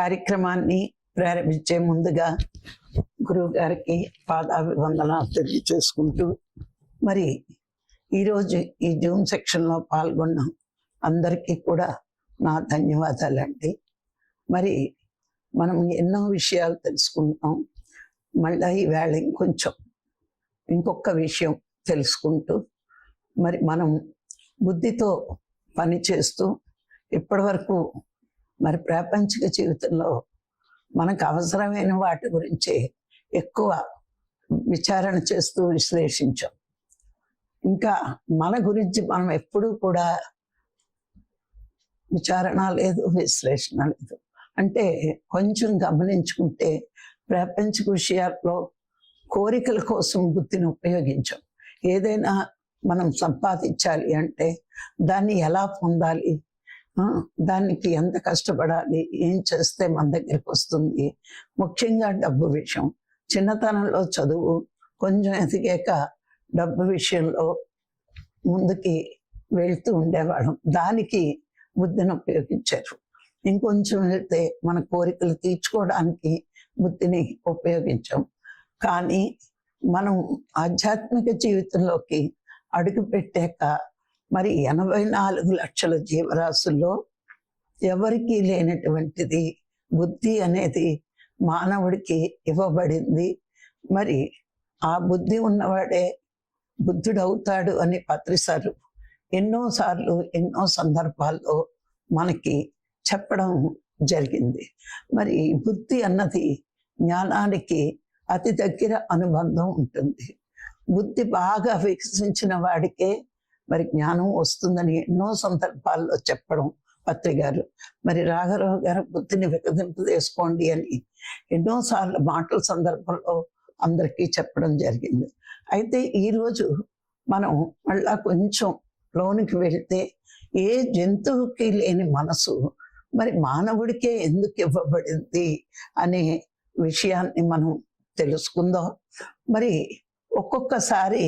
కార్యక్రమాన్ని ప్రారంభించే ముందుగా గురువు గారికి పాదాభివందనాలు తెలియచేసుకుంటూ మరి ఈరోజు ఈ జూమ్ సెక్షన్లో పాల్గొన్న అందరికీ కూడా నా ధన్యవాదాలండి. మరి మనం ఎన్నో విషయాలు తెలుసుకుంటాం మళ్ళీ ఈవేళ ఇంకొంచెం ఇంకొక విషయం తెలుసుకుంటూ మరి మనం బుద్ధితో పని చేస్తూ ఇప్పటి వరకు మరి ప్రాపంచిక జీవితంలో మనకు అవసరమైన వాటి గురించి ఎక్కువ విచారణ చేస్తూ విశ్లేషించాం. ఇంకా మన గురించి మనం ఎప్పుడూ కూడా విచారణ లేదు విశ్లేషణ లేదు. అంటే కొంచెం గమనించుకుంటే ప్రాపంచిక విషయాల్లో కోరికల కోసం బుద్ధిని ఉపయోగించాం. ఏదైనా మనం సంపాదించాలి అంటే దాన్ని ఎలా పొందాలి? దానికి ఎంత కష్టపడాలి? ఏం చేస్తే మన దగ్గరికి వస్తుంది? ముఖ్యంగా డబ్బు విషయం. చిన్నతనంలో చదువు కొంచెం ఎదిగాక డబ్బు విషయంలో ముందుకి వెళ్తూ ఉండేవాళ్ళం. దానికి బుద్ధిని ఉపయోగించారు. ఇంకొంచెం వెళ్తే మన కోరికలు తీర్చుకోవడానికి బుద్ధిని ఉపయోగించాం. కానీ మనం ఆధ్యాత్మిక జీవితంలోకి అడుగు పెట్టాక మరి ఎనభై నాలుగు లక్షల జీవరాశుల్లో ఎవరికీ లేనటువంటిది బుద్ధి అనేది మానవుడికి ఇవ్వబడింది. మరి ఆ బుద్ధి ఉన్నవాడే బుద్ధుడవుతాడు అని పత్రిసారు ఎన్నోసార్లు ఎన్నో సందర్భాల్లో మనకి చెప్పడం జరిగింది. మరి బుద్ధి అన్నది జ్ఞానానికి అతి దగ్గర అనుబంధం ఉంటుంది. బుద్ధి బాగా వికసించిన వాడికే మరి జ్ఞానం వస్తుందని ఎన్నో సందర్భాల్లో చెప్పడం పత్రి గారు మరి రాఘరావు గారు బుద్ధిని వికసింపు చేసుకోండి అని ఎన్నోసార్లు మాటల సందర్భంలో అందరికీ చెప్పడం జరిగింది. అయితే ఈరోజు మనం మళ్ళా కొంచెం లోనికి వెళితే ఏ జంతువుకి లేని మనసు మరి మానవుడికే ఎందుకు ఇవ్వబడింది అనే విషయాన్ని మనం తెలుసుకుందాం. మరి ఒక్కొక్కసారి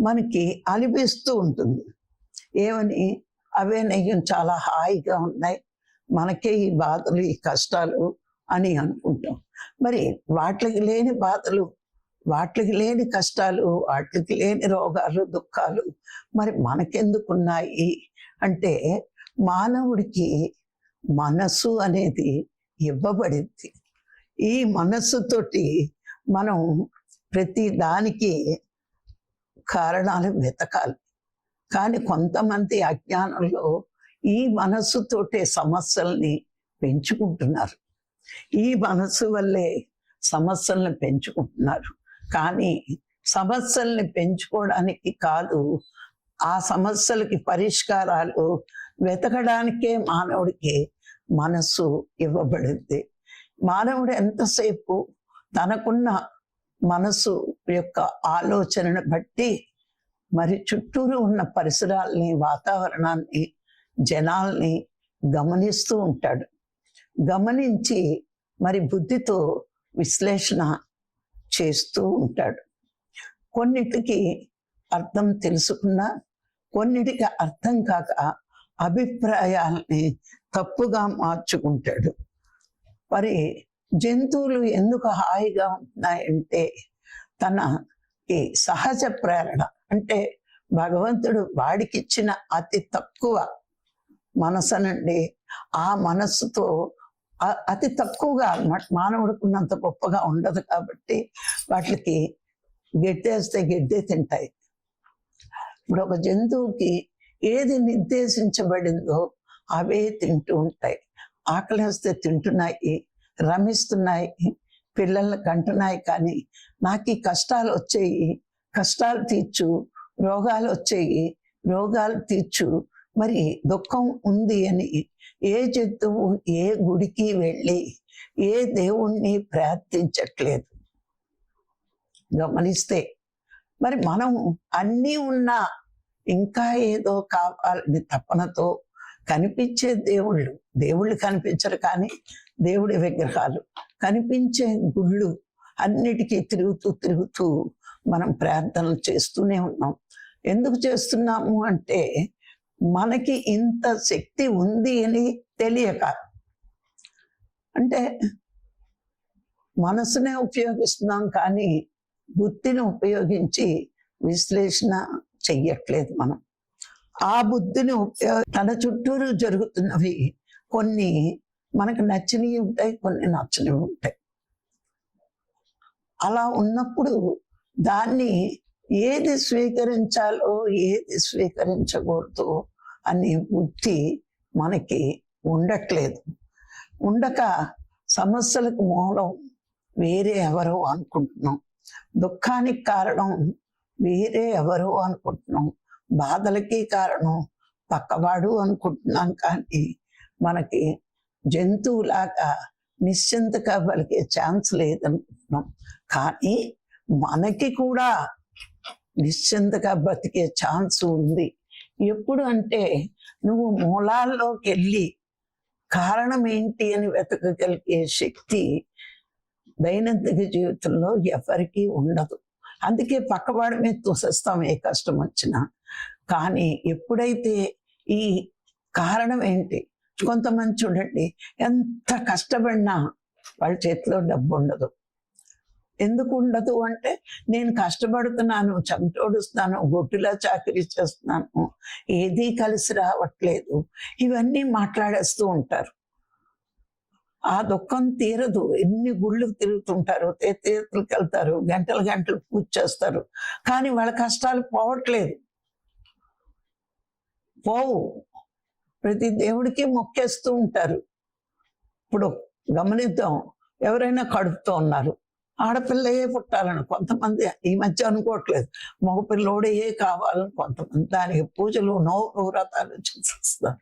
మనకి అనిపిస్తూ ఉంటుంది. ఏమని? అవే నెయ్యం చాలా హాయిగా ఉన్నాయి. మనకే ఈ బాధలు ఈ కష్టాలు అని అనుకుంటాం. మరి వాటికి లేని బాధలు వాటికి లేని కష్టాలు వాటికి లేని రోగాలు దుఃఖాలు మరి మనకెందుకున్నాయి? అంటే మానవుడికి మనసు అనేది ఇవ్వబడింది. ఈ మనస్సుతోటి మనం ప్రతి దానికి కారణాలు వెతకాలి. కానీ కొంతమంది అజ్ఞానంలో ఈ మనస్సుతోటే సమస్యల్ని పెంచుకుంటున్నారు. ఈ మనస్సు వల్లే సమస్యల్ని పెంచుకుంటున్నారు. కానీ సమస్యల్ని పెంచుకోవడానికి కాదు ఆ సమస్యలకి పరిష్కారాలు వెతకడానికే మానవుడికి మనస్సు ఇవ్వబడింది. మానవుడు ఎంతసేపు తనకున్న మనసు యొక్క ఆలోచనను బట్టి మరి చుట్టూరు ఉన్న పరిసరాల్ని వాతావరణాన్ని జనాల్ని గమనిస్తూ ఉంటాడు. గమనించి మరి బుద్ధితో విశ్లేషణ చేస్తూ ఉంటాడు. కొన్నిటికి అర్థం తెలుసుకున్నా కొన్నిటికి అర్థం కాక అభిప్రాయాల్ని తప్పుగా మార్చుకుంటాడు. మరి జంతువులు ఎందుకు హాయిగా ఉంటున్నాయంటే ఈ సహజ ప్రేరణ. అంటే భగవంతుడు వాడికిచ్చిన అతి తక్కువ మనసునండి ఆ మనస్సుతో అతి తక్కువగా అన్నమాట మానవుడుకున్నంత గొప్పగా ఉండదు కాబట్టి వాటికి గెడ్డేస్తే గెడ్డే తింటాయి. ఇప్పుడు ఒక జంతువుకి ఏది నిర్దేశించబడిందో అవే తింటూ ఉంటాయి. ఆకలి వేస్తే తింటున్నాయి. రమిస్తున్నాయి. పిల్లల్ని కంటున్నాయి కానీ నాకు ఈ కష్టాలు వచ్చేయి. కష్టాలు తీర్చు రోగాలు వచ్చేయి. రోగాలు తీర్చు. మరి దుఃఖం ఉంది అని ఏ జంతువు ఏ గుడికి వెళ్ళి ఏ దేవుణ్ణి ప్రార్థించట్లేదు? గమనిస్తే మరి మనం అన్నీ ఉన్నా ఇంకా ఏదో కావాలని తపనతో కనిపించే దేవుళ్ళు దేవుళ్ళు కనిపించరు కానీ దేవుడి విగ్రహాలు. కనిపించే గుళ్ళు అన్నిటికీ తిరుగుతూ తిరుగుతూ మనం ప్రార్థనలు చేస్తూనే ఉన్నాం. ఎందుకు చేస్తున్నాము అంటే మనకి ఇంత శక్తి ఉంది అని తెలియక. అంటే మనసునే ఉపయోగిస్తున్నాం కానీ బుద్ధిని ఉపయోగించి విశ్లేషణ చెయ్యట్లేదు మనం. ఆ బుద్ధిని తన చుట్టూరు జరుగుతున్నవి కొన్ని మనకు నచ్చినవి ఉంటాయి కొన్ని నచ్చనివి ఉంటాయి. అలా ఉన్నప్పుడు దాన్ని ఏది స్వీకరించాలో ఏది స్వీకరించకూడదు అనే బుద్ధి మనకి ఉండట్లేదు. ఉండక సమస్యలకు మూలం వేరే ఎవరో అనుకుంటున్నాం. దుఃఖానికి కారణం వేరే ఎవరో అనుకుంటున్నాం. బాధలకి కారణం. పక్కవాడు అనుకుంటున్నాం కానీ మనకి జంతువులాగా నిశ్చింతగా పలికే ఛాన్స్ లేదనుకుంటున్నాం. కానీ మనకి కూడా నిశ్చింతగా బతికే ఛాన్స్ ఉంది. ఎప్పుడు అంటే నువ్వు మూలాల్లోకి వెళ్ళి కారణం ఏంటి అని వెతకగలిగే శక్తి దైనందిక జీవితంలో ఎవరికీ ఉండదు. అందుకే పక్కవాడి మీద తోసేస్తాం ఏ కష్టం వచ్చినా. కానీ ఎప్పుడైతే ఈ కారణం ఏంటి? కొంతమంది చూడండి ఎంత కష్టపడినా వాళ్ళ చేతిలో డబ్బు ఉండదు. ఎందుకు ఉండదు అంటే నేను కష్టపడుతున్నాను చెమటోడుస్తున్నాను గొడ్డులా చాకరీ చేస్తున్నాను ఏదీ కలిసి రావట్లేదు ఇవన్నీ మాట్లాడేస్తూ ఉంటారు. ఆ దుఃఖం తీరదు. ఎన్ని గుళ్ళు తిరుగుతుంటారు తే- తీర్థలకు వెళ్తారు గంటలు గంటలు పూజ చేస్తారు. కానీ వాళ్ళ కష్టాలు పోవట్లేదు. పోవు ప్రతి దేవుడికి మొక్కేస్తూ ఉంటారు. ఇప్పుడు గమనిద్దాం ఎవరైనా కడుపుతో ఉన్నారు. ఆడపిల్లయే పుట్టాలని కొంతమంది ఈ మధ్య అనుకోవట్లేదు. మగపిల్లోడయే కావాలని కొంతమంది దానికి పూజలు నోరు వ్రతాలు చేసేస్తారు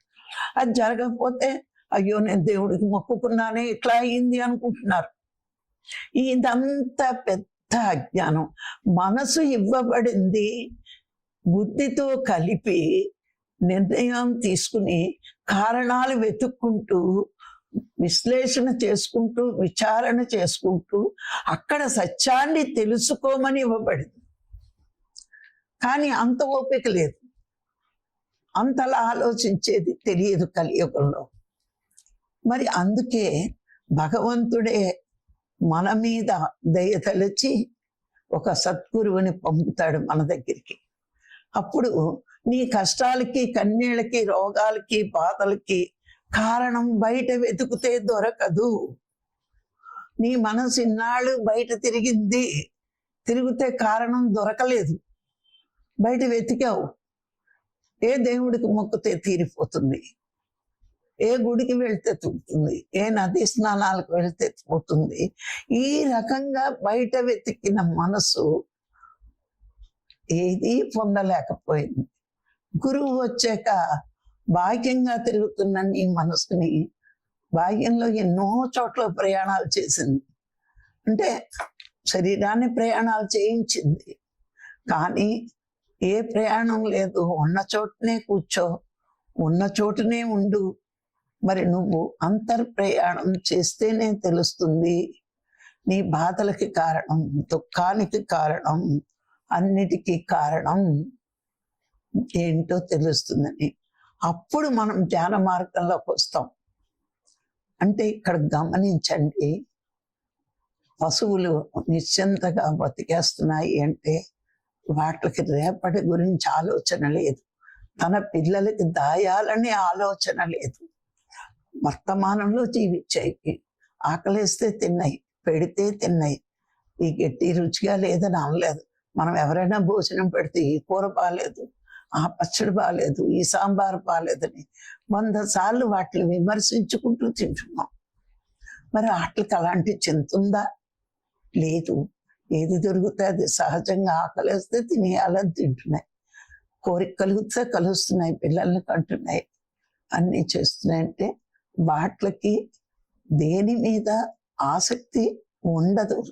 అది జరగకపోతే అయ్యో నేను దేవుడికి మొక్కుకున్నానే ఇట్లా అయింది అనుకుంటున్నారు. ఇదంతా పెద్ద అజ్ఞానం. మనసు ఇవ్వబడింది బుద్ధితో కలిపి నిర్ణయం తీసుకుని కారణాలు వెతుక్కుంటూ విశ్లేషణ చేసుకుంటూ విచారణ చేసుకుంటూ అక్కడ సత్యాన్ని తెలుసుకోమని ఇవ్వబడింది. కానీ అంత ఓపిక లేదు. అంతలా ఆలోచించేది తెలియదు కలియుగంలో. మరి అందుకే భగవంతుడే మన మీద దయ తలచి ఒక సద్గురువుని పంపుతాడు మన దగ్గరికి. అప్పుడు నీ కష్టాలకి కన్నీళ్ళకి రోగాలకి బాధలకి కారణం బయట వెతుకుతే దొరకదు. నీ మనసు ఇన్నాళ్ళు బయట తిరిగింది. తిరిగితే కారణం దొరకలేదు. బయట వెతికావు. ఏ దేవుడికి మొక్కితే తీరిపోతుంది? ఏ గుడికి వెళ్తే తూగుతుంది ఏ నది స్నానాలకు వెళ్తే పోతుంది? ఈ రకంగా బయట వెతికిన మనసు ఏదీ పొందలేకపోయింది. గురువు వచ్చాక భాగ్యంగా తిరుగుతున్న నీ మనసుని భాగ్యంలో ఎన్నో చోట్ల ప్రయాణాలు చేసింది. అంటే శరీరాన్ని ప్రయాణాలు చేయించింది. కానీ ఏ ప్రయాణం లేదు. ఉన్న చోటనే కూర్చో. ఉన్న చోటనే ఉండు. మరి నువ్వు అంతర్ ప్రయాణం చేస్తేనే తెలుస్తుంది. నీ బాధలకి కారణం దుఃఖానికి కారణం అన్నిటికీ కారణం. ఏంటో తెలుస్తుందని. అప్పుడు మనం ధ్యాన మార్గంలోకి వస్తాం. అంటే ఇక్కడ గమనించండి పశువులు నిశ్చింతగా బతికేస్తున్నాయి అంటే వాటికి రేపటి గురించి ఆలోచన లేదు. తన పిల్లలకి దాయాలని ఆలోచన లేదు. వర్తమానంలో జీవించాయి. ఆకలిస్తే తిన్నాయి పెడితే తిన్నాయి. ఈ గట్టి రుచిగా లేదని అనలేదు. మనం ఎవరైనా భోజనం పెడితే ఈ కూర బాగాలేదు. ఆ పచ్చడి బాగాలేదు ఈ సాంబార్ బాగాలేదని వంద సార్లు వాటిని విమర్శించుకుంటూ తింటున్నాం. మరి వాటికి అలాంటి చింత లేదు. ఏది దొరికితే అది సహజంగా ఆకలిస్తే తినేయాలని తింటున్నాయి. కోరిక కలిగితే కలుస్తున్నాయి పిల్లల్ని కంటున్నాయి. అన్నీ చేస్తున్నాయి అంటే వాటికి దేని మీద ఆసక్తి ఉండదు.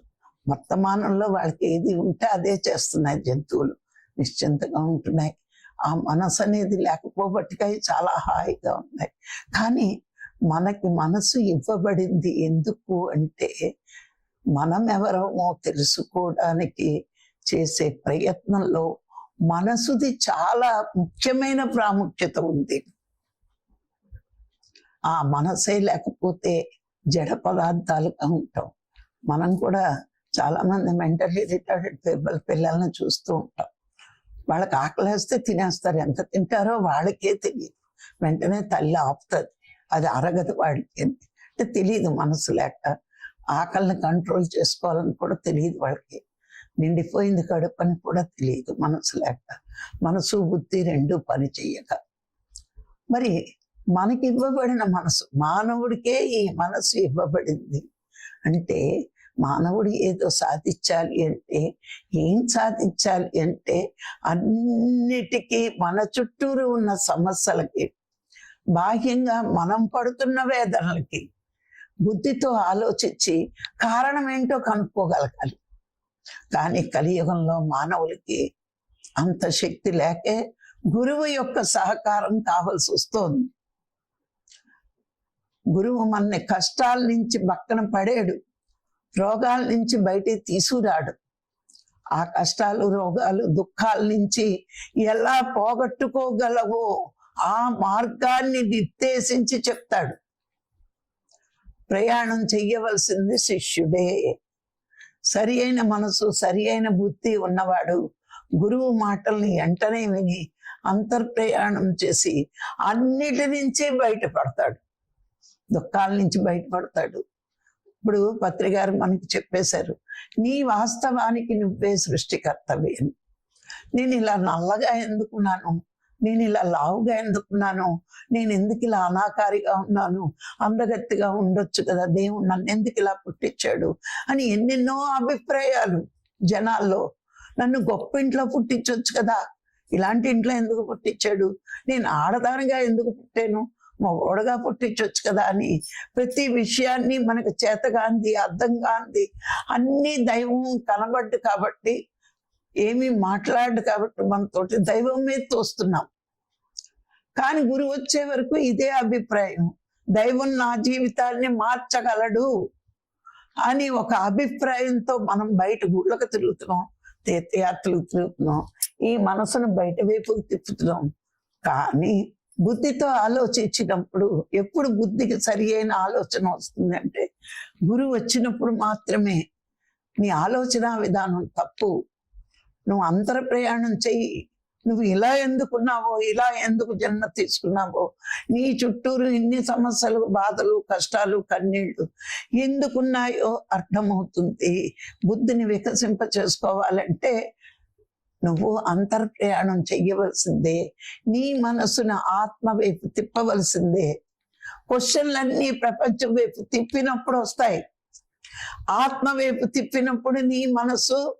వర్తమానంలో వాళ్ళకి ఏది ఉంటే అదే చేస్తున్నాయి జంతువులు. నిశ్చింతగా ఉంటున్నాయి. ఆ మనసు అనేది లేకపోబట్టికై చాలా హాయిగా ఉన్నాయి. కానీ మనకి మనసు ఇవ్వబడింది ఎందుకు అంటే మనం ఎవరమో తెలుసుకోవడానికి చేసే ప్రయత్నంలో మనసుది చాలా ముఖ్యమైన ప్రాముఖ్యత ఉంది. ఆ మనసే లేకపోతే జడ పదార్థాలుగా ఉంటాం. మనం కూడా చాలా మంది మెంటల్లీ రిటార్డెడ్ పీపుల్ పిల్లల్ని చూస్తూ ఉంటాం. వాళ్ళకి ఆకలేస్తే తినేస్తారు. ఎంత తింటారో వాళ్ళకే తెలియదు. వెంటనే తల్లి ఆపుతుంది. అది అరగదు వాళ్ళకి. అంటే తెలియదు మనసు లేక. ఆకలిని కంట్రోల్ చేసుకోవాలని కూడా తెలియదు వాళ్ళకి. నిండిపోయింది కడుపు అని కూడా తెలియదు మనసు లేక. మనసు బుద్ధి రెండు పని చెయ్యక. మరి మనకి ఇవ్వబడిన మనసు. మానవుడికే ఈ మనసు ఇవ్వబడింది. అంటే మానవుడు ఏదో సాధించాలి అంటే ఏం సాధించాలి అంటే అన్నిటికీ మన చుట్టూరు ఉన్న సమస్యలకి బాహ్యంగా మనం పడుతున్న వేదనలకి బుద్ధితో ఆలోచించి కారణం ఏంటో కనుక్కోగలగాలి. కానీ కలియుగంలో మానవులకి అంత శక్తి లేకే గురువు యొక్క సహకారం కావాల్సి వస్తోంది. గురువు మన కష్టాల నుంచి పక్కన పడేడు. రోగాల నుంచి బయటికి తీసుకురాడు. ఆ కష్టాలు రోగాలు దుఃఖాల నుంచి ఎలా పోగొట్టుకోగలవో ఆ మార్గాన్ని నిర్దేశించి చెప్తాడు. ప్రయాణం చెయ్యవలసింది శిష్యుడే. సరి అయిన మనసు సరి అయిన బుద్ధి ఉన్నవాడు గురువు మాటల్ని వెంటనే విని అంతర్ప్రయాణం చేసి అన్నిటి నుంచి బయటపడతాడు. దుఃఖాల నుంచి బయటపడతాడు. ఇప్పుడు పత్రికారు మనకి చెప్పేశారు నీ వాస్తవానికి నువ్వే సృష్టికర్తవి అని. నేను ఇలా నల్లగా ఎందుకున్నాను? నేను ఇలా లావుగా ఎందుకున్నాను? నేను ఎందుకు ఇలా అనాకారిగా ఉన్నాను? అందగత్తిగా ఉండొచ్చు కదా దేవుడు నన్ను ఎందుకు ఇలా పుట్టించాడు? అని ఎన్నెన్నో అభిప్రాయాలు జనాల్లో. నన్ను గొప్ప ఇంట్లో పుట్టించవచ్చు కదా? ఇలాంటి ఇంట్లో ఎందుకు పుట్టించాడు? నేను ఆడదానిగా ఎందుకు పుట్టాను? మగోడగా పుట్టించవచ్చు కదా అని. ప్రతి విషయాన్ని మనకు చేతగాంది అర్థం కాంది అన్ని దైవం కనబడ్డు కాబట్టి ఏమీ మాట్లాడు కాబట్టి మనతోటి దైవం మీద తోస్తున్నాం. కానీ గురువు వచ్చే వరకు ఇదే అభిప్రాయం. దైవం నా జీవితాన్ని మార్చగలడు అని ఒక అభిప్రాయంతో మనం బయట గుళ్ళకు తిరుగుతున్నాం తీర్థయాత్రలకు తిరుగుతున్నాం. ఈ మనసును బయట వైపుకు తిప్పుతున్నాం. కానీ బుద్ధితో ఆలోచించినప్పుడు ఎప్పుడు బుద్ధికి సరి అయిన ఆలోచన వస్తుందంటే గురువు వచ్చినప్పుడు మాత్రమే నీ ఆలోచన విధానం తప్పు. నువ్వు అంతర ప్రయాణం చెయ్యి. నువ్వు ఇలా ఎందుకున్నావో ఇలా ఎందుకు జన్మ తీసుకున్నావో నీ చుట్టూరు ఇన్ని సమస్యలు బాధలు కష్టాలు కన్నీళ్ళు ఎందుకున్నాయో అర్థమవుతుంది. బుద్ధిని వికసింప చేసుకోవాలంటే నువ్వు అంతర్ప్రయాణం చెయ్యవలసిందే. నీ మనసును ఆత్మ వైపు తిప్పవలసిందే. క్వశ్చన్లన్నీ ప్రపంచం వైపు తిప్పినప్పుడు వస్తాయి. ఆత్మ వైపు తిప్పినప్పుడు నీ మనసు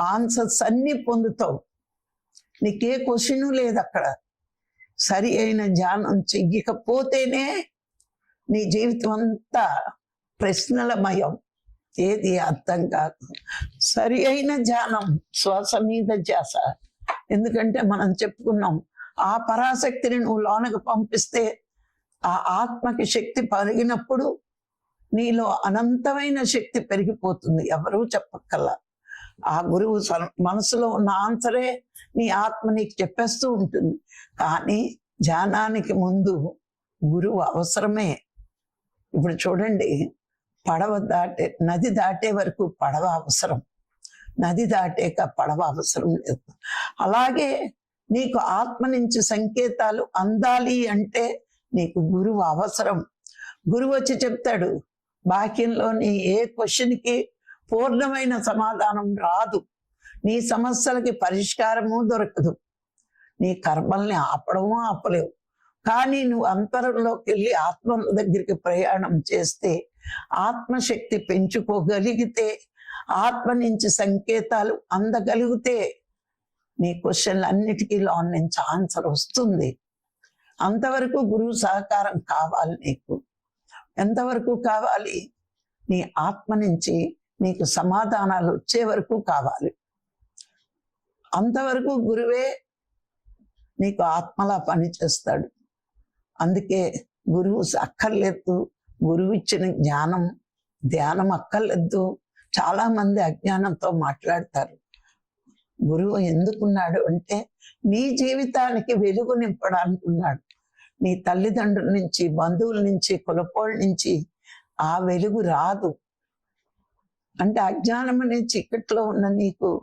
ఆన్సర్స్ అన్ని పొందుతావు. నీకే క్వశ్చన్ లేదు అక్కడ సరి అయిన ధ్యానం చెయ్యకపోతేనే నీ జీవితం అంతా ప్రశ్నలమయం. ఏది అర్థం కాదు. సరి అయిన ధ్యానం శ్వాస మీద ధ్యాస. ఎందుకంటే మనం చెప్పుకున్నాం ఆ పరాశక్తిని నువ్వు లోనకు పంపిస్తే ఆ ఆత్మకి శక్తి పెరిగినప్పుడు నీలో అనంతమైన శక్తి పెరిగిపోతుంది. ఎవరూ చెప్పక్కల్లా ఆ గురువు మనసులో ఉన్న ఆన్సరే నీ ఆత్మ నీకు చెప్పేస్తూ ఉంటుంది. కానీ ధ్యానానికి ముందు గురువు అవసరమే. ఇప్పుడు చూడండి పడవ దాటే నది దాటే వరకు పడవ అవసరం. నది దాటేక పడవ అవసరం లేదు. అలాగే నీకు ఆత్మ నుంచి సంకేతాలు అందాలి అంటే నీకు గురువు అవసరం. గురువు వచ్చి చెప్తాడు బాక్యంలోని ఏ క్వశ్చన్కి పూర్ణమైన సమాధానం రాదు. నీ సమస్యలకి పరిష్కారము దొరకదు. నీ కర్మల్ని ఆపడము ఆపలేవు. కానీ నువ్వు అంతరంలోకి వెళ్ళి ఆత్మ దగ్గరికి ప్రయాణం చేస్తే ఆత్మశక్తి పెంచుకోగలిగితే ఆత్మ నుంచి సంకేతాలు అందగలిగితే నీ క్వశ్చన్లు అన్నిటికీ లోన్ నుంచి ఆన్సర్ వస్తుంది. అంతవరకు గురువు సహకారం కావాలి నీకు. ఎంతవరకు కావాలి? నీ ఆత్మ నుంచి నీకు సమాధానాలు వచ్చే వరకు కావాలి. అంతవరకు గురువే నీకు ఆత్మలా పనిచేస్తాడు. అందుకే గురువు అక్కర్లేదు. గురువు ఇచ్చిన జ్ఞానం ధ్యానం అక్కర్లేదు. చాలా మంది అజ్ఞానంతో మాట్లాడతారు. గురువు ఎందుకున్నాడు అంటే నీ జీవితానికి వెలుగు నింపడానికి ఉన్నాడు. నీ తల్లిదండ్రుల నుంచి బంధువుల నుంచి కులపోళ్ళ నుంచి ఆ వెలుగు రాదు. అంటే అజ్ఞానం అనే చీకట్లో ఉన్న నీకు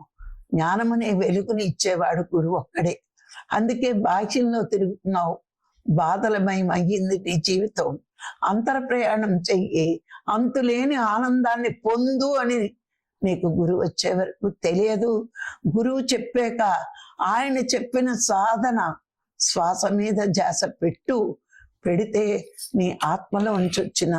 జ్ఞానం అనే వెలుగుని ఇచ్చేవాడు గురువు ఒక్కడే. అందుకే బాహ్యంలో తిరుగుతున్నావు. బాధలమయం అయ్యింది నీ జీవితం. అంతర ప్రయాణం చెయ్యి. అంతులేని ఆనందాన్ని పొందు అని నీకు గురువు వచ్చే వరకు తెలియదు. గురువు చెప్పాక ఆయన చెప్పిన సాధన శ్వాస మీద జాస పెట్టు. పెడితే నీ ఆత్మలో ఉంచొచ్చిన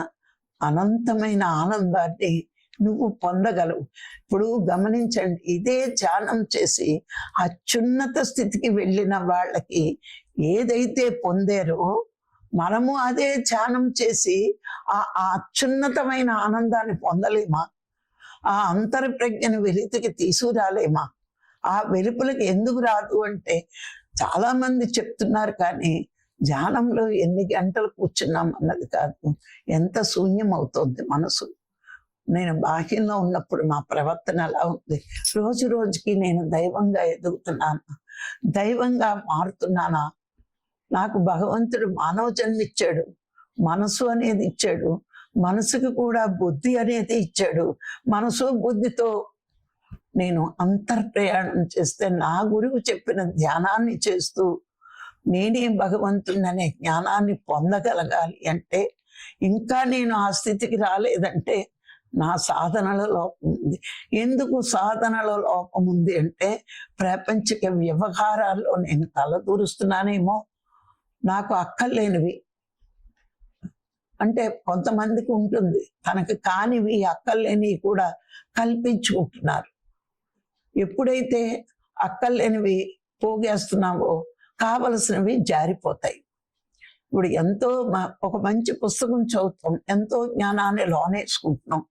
అనంతమైన ఆనందాన్ని నువ్వు పొందగలవు. ఇప్పుడు గమనించండి ఇదే ధ్యానం చేసి అత్యున్నత స్థితికి వెళ్ళిన వాళ్ళకి ఏదైతే పొందారో మనము అదే ధ్యానం చేసి ఆ అత్యున్నతమైన ఆనందాన్ని పొందలేమా? ఆ అంతర ప్రజ్ఞను వెలితికి తీసుకురాలేమా? ఆ వెలుపులకి ఎందుకు రాదు అంటే చాలా మంది చెప్తున్నారు కానీ ధ్యానంలో ఎన్ని గంటలు కూర్చున్నాం అన్నది కాదు. ఎంత శూన్యం అవుతుంది మనసు. నేను బాహ్యంలో ఉన్నప్పుడు మా ప్రవర్తన ఎలా ఉంది? రోజు రోజుకి నేను దైవంగా ఎదుగుతున్నాను? దైవంగా మారుతున్నానా? నాకు భగవంతుడు మానవ జన్మ ఇచ్చాడు. మనసు అనేది ఇచ్చాడు. మనసుకు కూడా బుద్ధి అనేది ఇచ్చాడు. మనసు బుద్ధితో నేను అంతర్ప్రయాణం చేస్తే నా గురువు చెప్పిన ధ్యానాన్ని చేస్తూ నేనే భగవంతుడనే జ్ఞానాన్ని పొందగలగాలి అంటే ఇంకా నేను ఆ స్థితికి రాలేదంటే నా సాధనల లోపం ఉంది. ఎందుకు సాధనల లోపం ఉంది అంటే ప్రాపంచిక వ్యవహారాల్లో నేను తలదూరుస్తున్నానేమో నాకు అక్కర్లేనివి. అంటే కొంతమందికి ఉంటుంది. తనకు కానివి అక్కర్లేనివి కూడా కల్పించుకుంటున్నారు. ఎప్పుడైతే అక్కర్లేనివి పోగేస్తున్నావో కావలసినవి జారిపోతాయి. ఇప్పుడు ఎంతో మ- ఒక మంచి పుస్తకం చదువుతాం. ఎంతో జ్ఞానాన్ని లోనేసుకుంటున్నాం.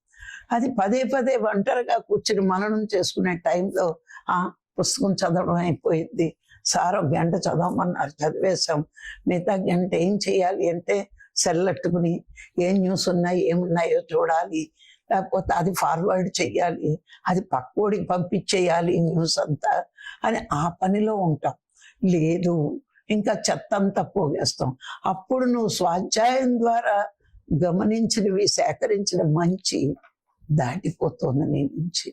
అది పదే పదే ఒంటరిగా కూర్చుని మననం చేసుకునే టైంలో ఆ పుస్తకం చదవడం అయిపోయింది. సార్ ఒక గంట చదవమన్నారు. చదివేశాం. మిగతా గంట ఏం చేయాలి అంటే సెల్లట్టుకుని ఏం న్యూస్ ఉన్నాయి ఏమున్నాయో చూడాలి. లేకపోతే అది ఫార్వర్డ్ చేయాలి అది పక్కోడికి పంపించేయాలి న్యూస్ అంతా అని ఆ పనిలో ఉంటాం. లేదు ఇంకా చెత్త అంతా పోగేస్తాం. అప్పుడు నువ్వు స్వాధ్యాయం ద్వారా గమనించినవి సేకరించిన మంచి దాటిపోతుంది నీ నుంచి.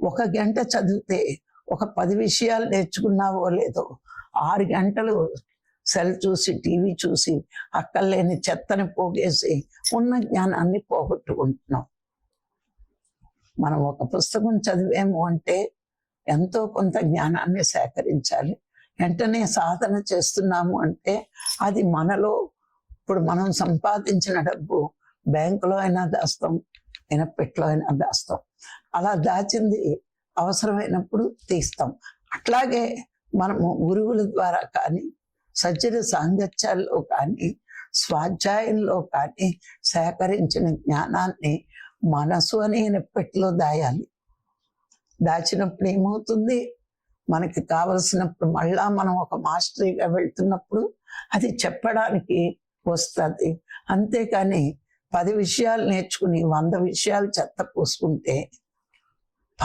ఒక గంట చదివితే ఒక పది విషయాలు నేర్చుకున్నావో లేదో ఆరు గంటలు సెల్ చూసి టీవీ చూసి అక్కర్లేని చెత్తని పోగేసి ఉన్న జ్ఞానాన్ని పోగొట్టుకుంటున్నాం. మనం ఒక పుస్తకం చదివేము అంటే ఎంతో కొంత జ్ఞానాన్ని సేకరించాలి. వెంటనే సాధన చేస్తున్నాము అంటే అది మనలో ఇప్పుడు మనం సంపాదించిన డబ్బు బ్యాంకులో అయినా దాస్తాం ఇనపెట్లో అయినా దాస్తాం. అలా దాచింది అవసరమైనప్పుడు తీస్తాం. అట్లాగే మనము గురువుల ద్వారా కానీ సజ్జన సాంగత్యాల్లో కానీ స్వాధ్యాయంలో కానీ సేకరించిన జ్ఞానాన్ని మనసు అనే నెప్పెట్లో దాయాలి. దాచినప్పుడు ఏమవుతుంది? మనకి కావలసినప్పుడు మళ్ళా మనం ఒక మాస్టరీగా వెళ్తున్నప్పుడు అది చెప్పడానికి వస్తుంది. అంతేకాని పది విషయాలు నేర్చుకుని వంద విషయాలు చెత్త పూసుకుంటే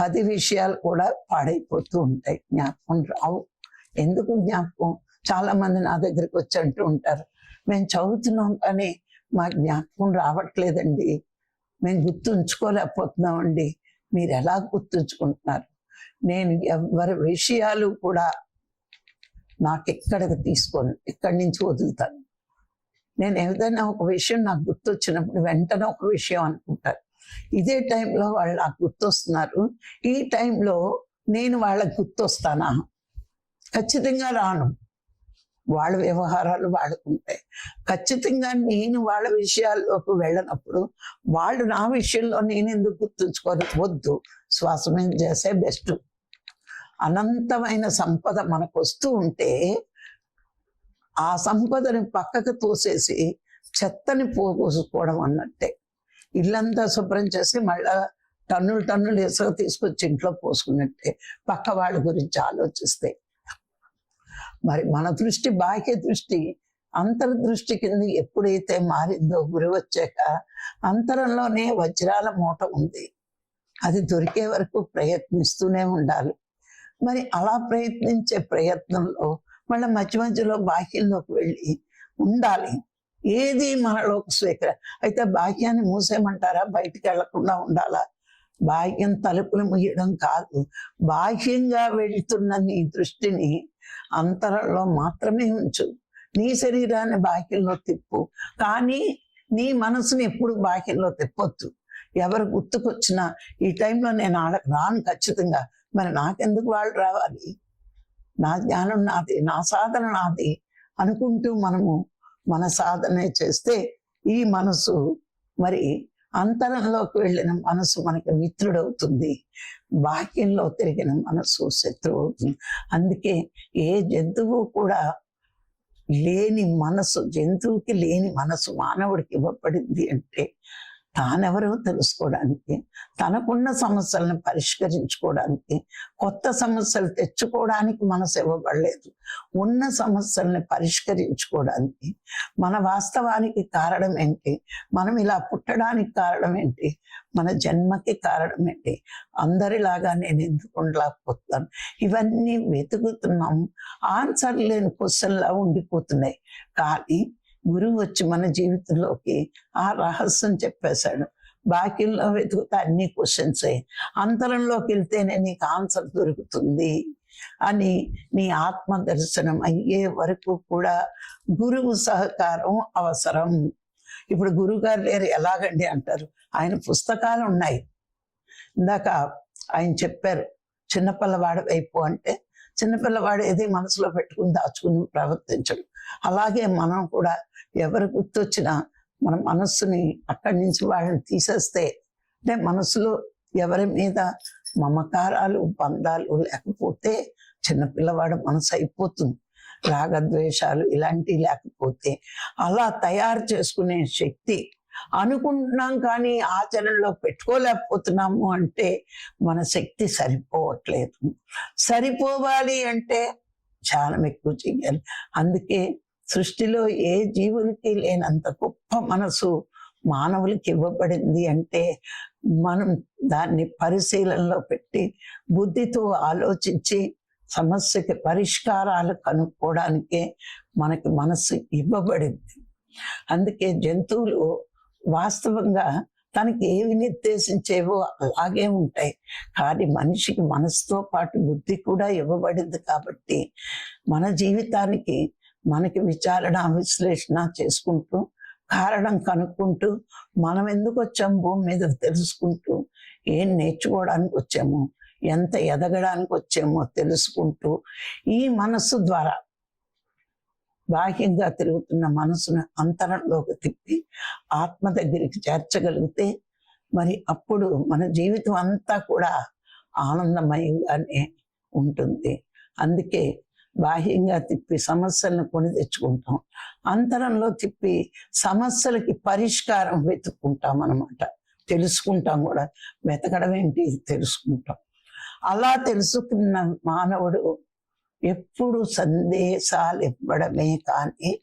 పది విషయాలు కూడా పాడైపోతూ ఉంటాయి. జ్ఞాపకం రావు. ఎందుకు జ్ఞాపకం? చాలా మంది నా దగ్గరికి వచ్చి అంటూ ఉంటారు. మేము చదువుతున్నాం కానీ మా జ్ఞాపకం రావట్లేదండి. మేము గుర్తుంచుకోలేకపోతున్నామండి. మీరు ఎలా గుర్తుంచుకుంటున్నారు? నేను ఎవరి విషయాలు కూడా నాకు ఎక్కడికి తీసుకోను. ఇక్కడి నుంచి వదులుతాను. నేను ఏదైనా ఒక విషయం నాకు గుర్తొచ్చినప్పుడు వెంటనే ఒక విషయం అనుకుంటాను. ఇదే టైంలో వాళ్ళు నాకు గుర్తొస్తున్నారు. ఈ టైంలో నేను వాళ్ళకి గుర్తొస్తానా? ఖచ్చితంగా రాను. వాళ్ళ వ్యవహారాలు వాళ్ళకు ఉంటాయి. ఖచ్చితంగా నేను వాళ్ళ విషయాల్లోకి వెళ్ళనప్పుడు వాళ్ళు నా విషయంలో నేను ఎందుకు గుర్తుంచుకోరు వద్దు. శ్వాస మీద చేసే బెస్ట్. అనంతమైన సంపద మనకు వస్తూ ఉంటే ఆ సంపదని పక్కకు తోసేసి చెత్తని పోసుకోవడం అన్నట్టే. ఇల్లంతా శుభ్రం చేసి మళ్ళా టన్నులు టన్నులు ఇసుక తీసుకొచ్చి ఇంట్లో పోసుకున్నట్టే. పక్క వాళ్ళ గురించి ఆలోచిస్తే. మరి మన దృష్టి బాహ్య దృష్టి అంతర్దృష్టి కింద ఎప్పుడైతే మారిందో గురి వచ్చాక అంతరంలోనే వజ్రాల మూట ఉంది. అది దొరికే వరకు ప్రయత్నిస్తూనే ఉండాలి. మరి అలా ప్రయత్నించే ప్రయత్నంలో మళ్ళీ మధ్య మధ్యలో బాహ్యంలోకి వెళ్ళి ఉండాలి. ఏది మనలోకి స్వీకర? అయితే బాహ్యాన్ని మూసేయమంటారా? బయటికి వెళ్ళకుండా ఉండాలా? బాహ్యం తలుపులు ముయ్యడం కాదు. బాహ్యంగా వెళ్తున్న నీ దృష్టిని అంతరంలో మాత్రమే ఉంచు. నీ శరీరాన్ని బాహ్యంలో తిప్పు. కానీ నీ మనసుని ఎప్పుడు బాహ్యంలో తిప్పొద్దు. ఎవరు గుర్తుకొచ్చినా ఈ టైంలో నేను ఆడ రాను ఖచ్చితంగా. మరి నాకెందుకు వాళ్ళు రావాలి? నా జ్ఞానం నాది నా సాధన నాది అనుకుంటూ మనము మన సాధన చేస్తే ఈ మనసు మరి అంతరంలోకి వెళ్ళిన మనసు మనకి మిత్రుడవుతుంది. బాహ్యంలో తిరిగిన మనసు శత్రువు అవుతుంది అందుకే ఏ జంతువు కూడా లేని మనసు జంతువుకి లేని మనసు మానవుడికి ఇవ్వబడింది అంటే తానెవరో తెలుసుకోవడానికి తనకున్న సమస్యలను పరిష్కరించుకోవడానికి కొత్త సమస్యలు తెచ్చుకోవడానికి మనసు ఇవ్వబడలేదు. ఉన్న సమస్యల్ని పరిష్కరించుకోవడానికి మన వాస్తవానికి కారణం ఏంటి? మనం ఇలా పుట్టడానికి కారణం ఏంటి? మన జన్మకి కారణం ఏంటి? అందరిలాగా నేను ఎందుకు ఉండలేకపోతాను ఇవన్నీ వెతుకుతున్నాం. ఆన్సర్ లేని క్వశ్చన్లా ఉండిపోతున్నాయి. కానీ గురువు వచ్చి మన జీవితంలోకి ఆ రహస్యం చెప్పేశాడు. బాకీల్లో వెతుకుతా అన్ని క్వశ్చన్స్ అంతరంలోకి వెళ్తేనే నీకు ఆన్సర్ దొరుకుతుంది అని నీ ఆత్మ దర్శనం అయ్యే వరకు కూడా గురువు సహకారం అవసరం. ఇప్పుడు గురువు గారు లేరు ఎలాగండి అంటారు? ఆయన పుస్తకాలు ఉన్నాయి. ఇందాక ఆయన చెప్పారు చిన్నపిల్లవాడు వైపు అంటే చిన్నపిల్లవాడు ఏది మనసులో పెట్టుకుని దాచుకుని ప్రవర్తించడు. అలాగే మనం కూడా ఎవరు గుర్తొచ్చినా మన మనస్సుని అక్కడి నుంచి వాళ్ళని తీసేస్తే అంటే మనసులో ఎవరి మీద మమకారాలు బంధాలు లేకపోతే చిన్నపిల్లవాడు మనసు అయిపోతుంది. రాగద్వేషాలు ఇలాంటివి లేకపోతే అలా తయారు చేసుకునే శక్తి అనుకుంటున్నాం కానీ ఆచరణలో పెట్టుకోలేకపోతున్నాము అంటే మన శక్తి సరిపోవట్లేదు. సరిపోవాలి అంటే చాలా ఎక్కువ చెయ్యాలి. అందుకే సృష్టిలో ఏ జీవులకి లేనంత గొప్ప మనసు మానవులకి ఇవ్వబడింది అంటే మనం దాన్ని పరిశీలనలో పెట్టి బుద్ధితో ఆలోచించి సమస్యకి పరిష్కారాలు కనుక్కోవడానికే మనకి మనసు ఇవ్వబడింది. అందుకే జంతువులు వాస్తవంగా తనకి ఏవి నిర్దేశించేవో అలాగే ఉంటాయి. కానీ మనిషికి మనసుతో పాటు బుద్ధి కూడా ఇవ్వబడింది కాబట్టి మన జీవితానికి మనకి విచారణ విశ్లేషణ చేసుకుంటూ కారణం కనుక్కుంటూ మనం ఎందుకు వచ్చాము భూమి మీద తెలుసుకుంటూ ఏం నేర్చుకోవడానికి వచ్చాము ఎంత ఎదగడానికి వచ్చామో తెలుసుకుంటూ ఈ మనస్సు ద్వారా బాహ్యంగా తిరుగుతున్న మనసును అంతరంలోకి తిప్పి ఆత్మ దగ్గరికి చేర్చగలిగితే మరి అప్పుడు మన జీవితం అంతా కూడా ఆనందమయంగానే ఉంటుంది. అందుకే బాహ్యంగా తిప్పి సమస్యలను కొని తెచ్చుకుంటాం. అంతరంలో తిప్పి సమస్యలకి పరిష్కారం వెతుక్కుంటాం అనమాట తెలుసుకుంటాం కూడా. వెతకడం ఏంటి? తెలుసుకుంటాం. అలా తెలుసుకున్న మానవుడు ఎప్పుడు సందేశాలు ఇవ్వడమే కానీ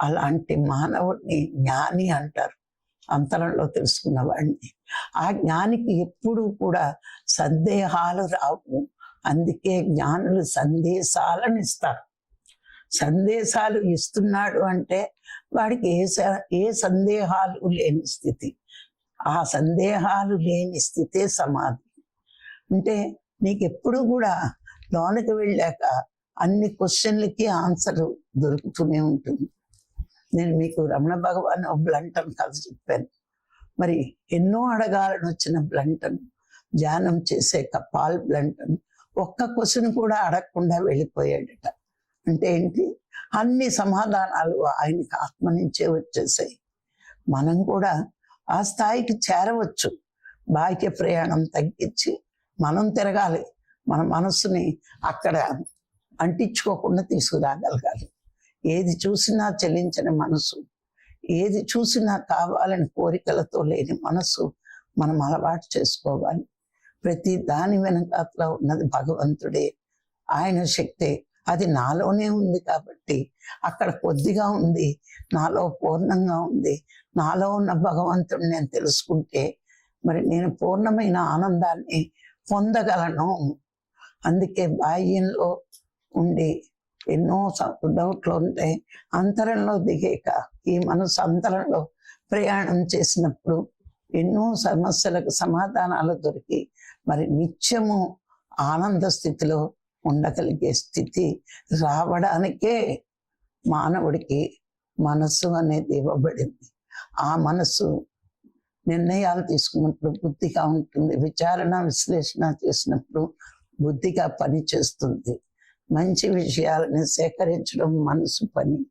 అలాంటి మానవుడిని జ్ఞాని అంటారు. అంతరంలో తెలుసుకున్న వాడిని ఆ జ్ఞానికి ఎప్పుడు కూడా సందేహాలు రావు. అందుకే జ్ఞానులు సందేశాలను ఇస్తారు. సందేశాలు ఇస్తున్నాడు అంటే వాడికి ఏ స- ఏ సందేహాలు లేని స్థితి. ఆ సందేహాలు లేని స్థితే సమాధి. అంటే నీకు ఎప్పుడు కూడా లోనికి వెళ్ళాక అన్ని క్వశ్చన్లకి ఆన్సర్ దొరుకుతూనే ఉంటుంది. నేను మీకు రమణ భగవాన్ బ్లంటన్ కథ చెప్పాను. మరి ఎన్నో అడగాలని వచ్చిన బ్లంటన్ ధ్యానం చేసే పాల్ బ్లంటన్ ఒక్క క్వశ్చన్ కూడా అడగకుండా వెళ్ళిపోయాడట. అంటే ఏంటి? అన్ని సమాధానాలు ఆయనకి ఆత్మ నుంచే వచ్చేసాయి. మనం కూడా ఆ స్థాయికి చేరవచ్చు. బాహ్య ప్రయాణం తగ్గించి మనం తిరగాలి. మన మనస్సుని అక్కడ అంటించుకోకుండా తీసుకురాగలగాలి. ఏది చూసినా చెల్లించని మనసు ఏది చూసినా కావాలని కోరికలతో లేని మనసు మనం అలవాటు చేసుకోవాలి. ప్రతి దాని వెనకాతలో ఉన్నది భగవంతుడే ఆయన శక్తే. అది నాలోనే ఉంది కాబట్టి అక్కడ కొద్దిగా ఉంది నాలో పూర్ణంగా ఉంది. నాలో ఉన్న భగవంతుడిని నేను తెలుసుకుంటే మరి నేను పూర్ణమైన ఆనందాన్ని పొందగలను. అందుకే బాహ్యంలో ఉండి ఎన్నో డౌట్లు ఉంటాయి అంతరంలో దిగాక ఈ మనసు అంతరంలో ప్రయాణం చేసినప్పుడు ఎన్నో సమస్యలకు సమాధానాలు దొరికి మరి నిత్యము ఆనంద స్థితిలో ఉండగలిగే స్థితి రావడానికే మానవుడికి మనస్సు అనేది ఇవ్వబడింది. ఆ మనస్సు నిర్ణయాలు తీసుకున్నప్పుడు బుద్ధిగా ఉంటుంది విచారణ విశ్లేషణ చేసినప్పుడు బుద్ధిగా పని చేస్తుంది మంచి విషయాలని సేకరించడం మనసు పని.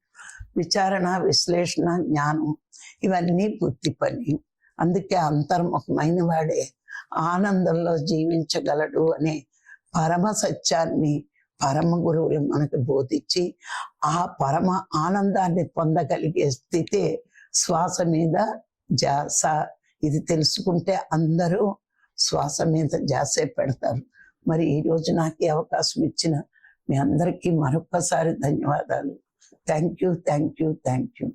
విచారణ విశ్లేషణ జ్ఞానం ఇవన్నీ బుద్ధి పని. అందుకే అంతర్ముఖమైన వాడే ఆనందంలో జీవించగలడు అనే పరమ సత్యాన్ని పరమ గురువులు మనకు బోధించి ఆ పరమ ఆనందాన్ని పొందగలిగే స్థితే శ్వాస మీద జాస. ఇది తెలుసుకుంటే అందరూ శ్వాస మీద జాసే పెడతారు. మరి ఈ రోజు నాకు ఈ అవకాశం ఇచ్చిన మీ అందరికీ మరొక్కసారి ధన్యవాదాలు. Thank you thank you thank you.